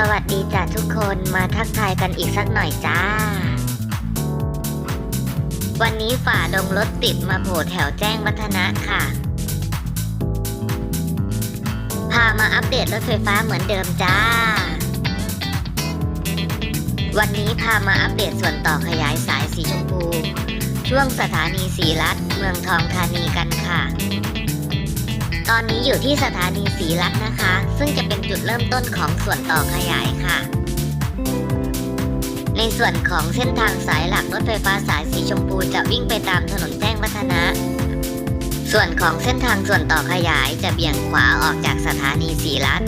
สวัสดีจ้ะทุกคนมาทักทายกันอีกสักหน่อยจ้า วันนี้ฝ่าดงรถติดมาโผล่แถวแจ้งวัฒนะค่ะ พามาอัปเดตรถไฟฟ้าเหมือนเดิมจ้า วันนี้พามาอัปเดตส่วนต่อขยายสายสีชมพู ช่วงสถานีสีรัฐเมืองทองธานีกันค่ะ ตอนนี้อยู่ที่สถานีสีรัฐนะคะ ซึ่งจะเป็นจุดเริ่มต้นของส่วนต่อขยายค่ะ ในส่วนของเส้นทางสายหลักรถไฟฟ้าสายสีชมพูจะวิ่งไปตามถนนแจ้งวัฒนะ ส่วนของเส้นทางส่วนต่อขยายจะเบี่ยงขวาออกจากสถานีสีรัฐ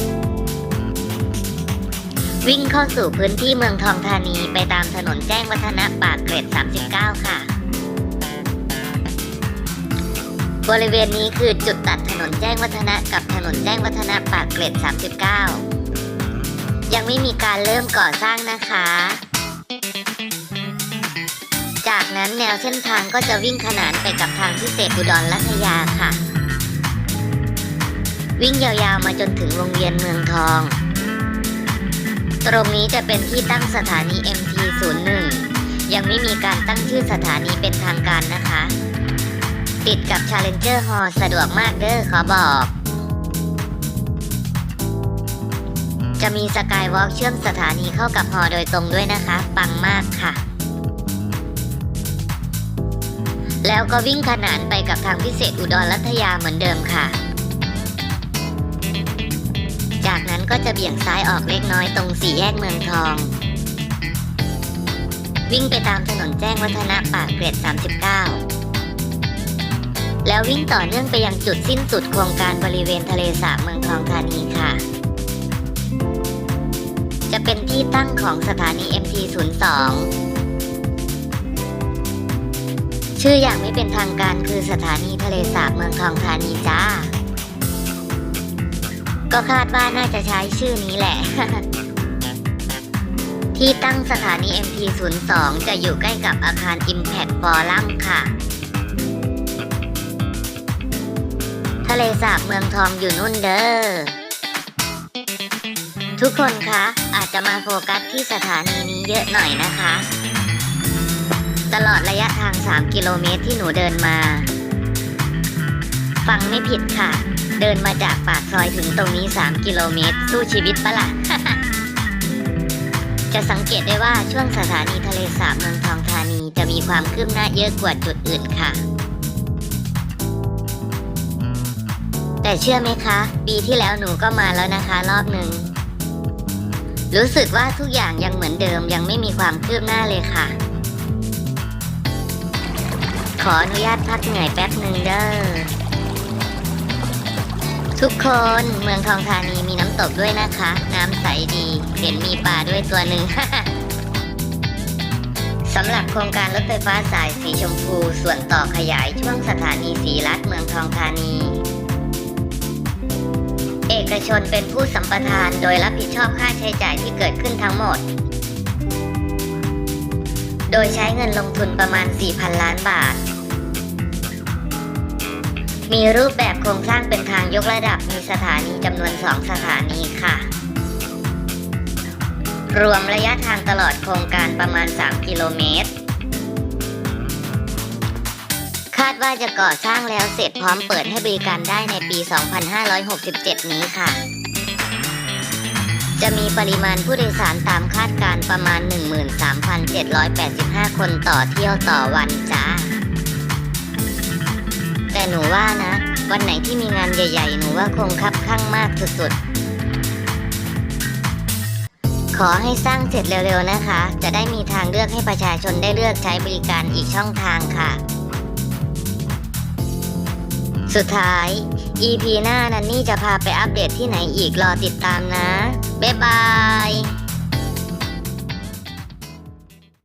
วิ่งเข้าสู่พื้นที่เมืองทองธานีไปตามถนนแจ้งวัฒนะปากเกร็ด 39 ค่ะ บริเวณนี้คือจุดตัดถนนแจ้งวัฒนะกับถนนแจ้งวัฒนะปากเกร็ด 39 ยังไม่มีการเริ่มก่อสร้างนะคะ จากนั้นแนวเส้นทางก็จะวิ่งขนานไปกับทางพิเศษอุดรลัทยาค่ะ วิ่งยาวๆมาจนถึงวงเวียนเมืองทอง ตรงนี้จะเป็นที่ตั้งสถานี MT01 ยังไม่มีการตั้งชื่อสถานีเป็นทางการนะคะ ติดกับ Challenger Hall สะดวกมากเด้อขอบอก จะมีสกายวอล์กเชื่อมสถานีเข้ากับฮอโดยตรงด้วยนะคะ ปังมากค่ะ แล้วก็วิ่งขนานไปกับทางพิเศษอุดรลัทยาเหมือนเดิมค่ะ จากนั้นก็จะเบี่ยงซ้ายออกเล็กน้อยตรงสี่แยกเมืองทองวิ่งไปตามถนนแจ้งวัฒนะปากเกร็ด 39 แล้ววิ่งต่อเนื่องไปยังจุดสิ้นสุดโครงการบริเวณทะเลสาบเมืองทองธานีค่ะ จะเป็นที่ตั้งของสถานี MT02 ชื่ออย่างไม่เป็นทางการคือสถานีทะเลสาบเมืองทองธานีจ้า ก็คาดว่าน่าจะใช้ชื่อนี้แหละ ที่ตั้งสถานี MT02 จะอยู่ใกล้กับอาคาร Impact Forum ค่ะ เลสาบเมืองทองอยู่นู่นเด้อ ทุกคนคะอาจจะมาโฟกัสที่สถานีนี้เยอะหน่อยนะคะ ตลอดระยะทาง 3 กิโลเมตรที่หนูเดินมา ฟังไม่ผิดค่ะ เดินมาจากปากซอยถึงตรงนี้ 3 กิโลเมตร สู้ชีวิตปะล่ะ จะสังเกตได้ว่าช่วงสถานีทะเลสาบเมืองทองธานีจะมีความคืบหน้าเยอะกว่าจุดอื่นค่ะ แต่เชื่อไหมคะ ปีที่แล้วหนูก็มาแล้วนะคะ รอบหนึ่งรู้สึกว่าทุกอย่างยังเหมือนเดิมยังไม่มีความคืบหน้าเลยค่ะ ขออนุญาตพักเหนื่อยแป๊บหนึ่งเด้อทุกคนเมืองทองธานีมีน้ำตกด้วยนะคะ น้ำใสดีเห็นมีปลาด้วยตัวหนึ่งสำหรับโครงการรถไฟฟ้าสายสีชมพู ส่วนต่อขยายช่วงสถานีสีรัฐเมืองทองธานี อกชนเป็นผู้สัมปทานโดยรับผิดชอบค่าใช้จ่ายที่เกิดขึ้นทั้งหมด โดยใช้เงินลงทุนประมาณ 4,000 ล้านบาท มีรูปแบบโครงสร้างเป็นทางยกระดับมีสถานีจำนวน 2 สถานีค่ะ รวมระยะทางตลอดโครงการประมาณ 3 กิโลเมตร คาดว่าจะก่อสร้างแล้วเสร็จพร้อมเปิดให้บริการได้ในปี 2567 นี้ค่ะ จะมีปริมาณผู้โดยสารตามคาดการประมาณ 13,785 คนต่อเที่ยวต่อวันจ้า แต่หนูว่านะ วันไหนที่มีงานใหญ่ๆ หนูว่าคงคับข้างมากสุดๆขอให้สร้างเสร็จเร็วๆนะคะ จะได้มีทางเลือกให้ประชาชนได้เลือกใช้บริการอีกช่องทางค่ะ สุดท้าย EP หน้านันนี่จะพาไปอัปเดตที่ไหนอีกรอติดตามนะ บ๊ายบาย